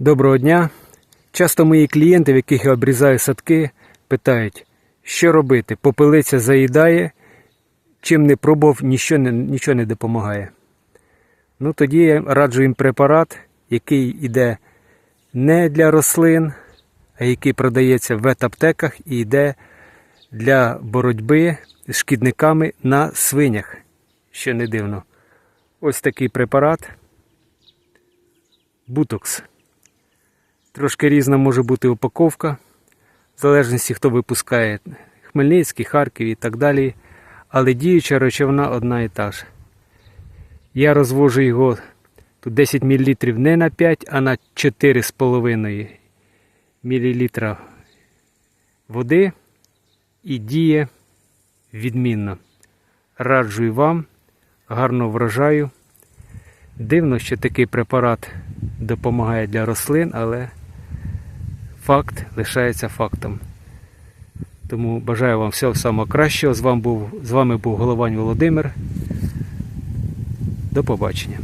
Доброго дня. Часто мої клієнти, в яких я обрізаю садки, питають, що робити? Попелиця заїдає, чим не пробував, нічого не, нічого не допомагає. Ну тоді я раджу їм препарат, який йде не для рослин, а який продається в ветаптеках і йде для боротьби з шкідниками на свинях, що не дивно. Ось такий препарат. Бутокс. Трошки різна може бути упаковка, в залежності, хто випускає Хмельницький, Харків і так далі. Але діюча речовина одна і та ж. Я розвожу його тут 10 мл не на 5, а на 4,5 мл води і діє відмінно. Раджу вам, гарного врожаю. Дивно, що такий препарат допомагає для рослин, але факт лишається фактом. Тому бажаю вам всього самого кращого. З вами був, з вами був Головань Володимир. До побачення.